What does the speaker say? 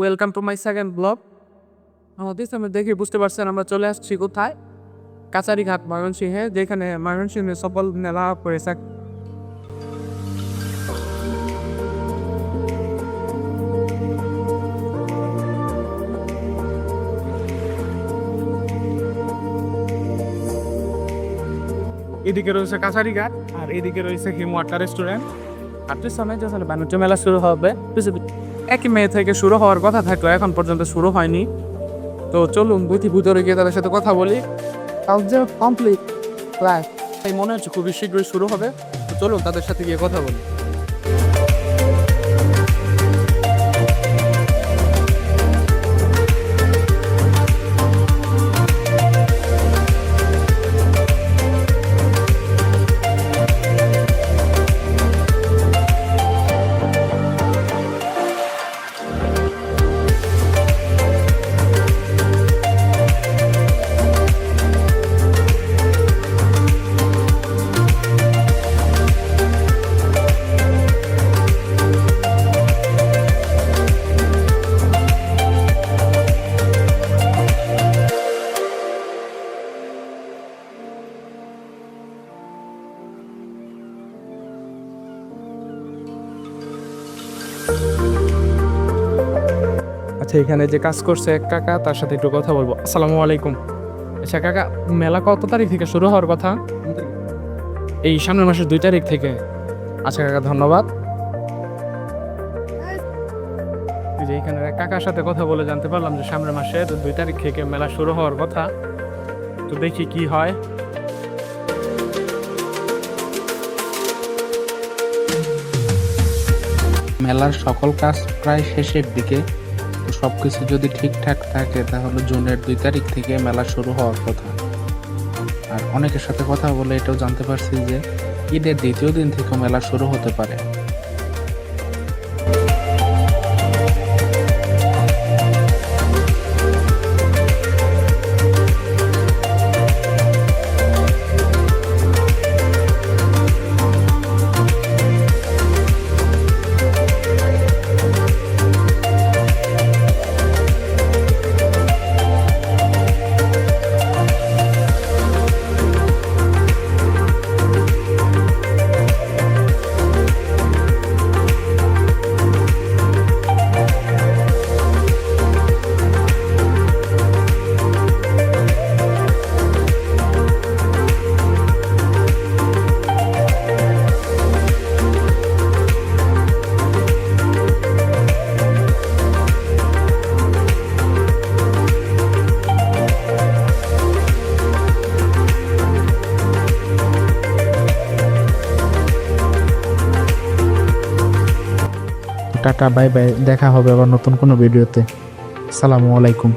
Welcome to my second blog আমাদের সামনে দেখে, বুঝতে পারছেন, আমরা চলে আসছি কোথায়? কাছারিঘাট, ময়মনসিংহে, যেখানে ময়মনসিংহে সফল মেলা করেছে এদিকে রয়েছে কাছারিঘাট, আর এদিকে রয়েছে হিমওয়াটার রেস্টুরেন্ট আর তুই সামনে যে আসলে বাণিজ্য মেলা শুরু হবে একই মেয়ে থেকে শুরু হওয়ার কথা থাকল এখন পর্যন্ত শুরু হয়নি। তো চলুন দুটি ভিতরে গিয়ে তাদের সাথে কথা বলি। কমপ্লিট ক্লাস তাই মনে হচ্ছে খুবই শীঘ্রই শুরু হবে। তো চলুন তাদের সাথে গিয়ে কথা বলি। এখানে যে কাজ করছে এক কাকা, তার সাথে একটু কথা বলব। আসসালামু আলাইকুম। আচ্ছা কাকা, মেলা কত তারিখ থেকে শুরু হওয়ার কথা? এই সামনের মাসের দুই তারিখ থেকে। আচ্ছা কাকা, ধন্যবাদ। যে এখানে কাকার সাথে কথা বলে জানতে পারলাম যে সামনের মাসে দুই তারিখ থেকে মেলা শুরু হওয়ার কথা। তো দেখি কি হয়। মেলার সকল কাজ প্রায় শেষের দিকে। সব কিছু যদি ঠিকঠাক থাকে, তাহলে জুনের দুই তারিখ থেকে মেলা শুরু হওয়ার কথা। আর অনেকের সাথে কথা বলে এটাও জানতে পারছি যে ঈদের দ্বিতীয় দিন থেকে মেলা শুরু হতে পারে। টাটা বাই বাই দেখা হবে আবার নতুন কোনো ভিডিওতে। সালামু আলাইকুম।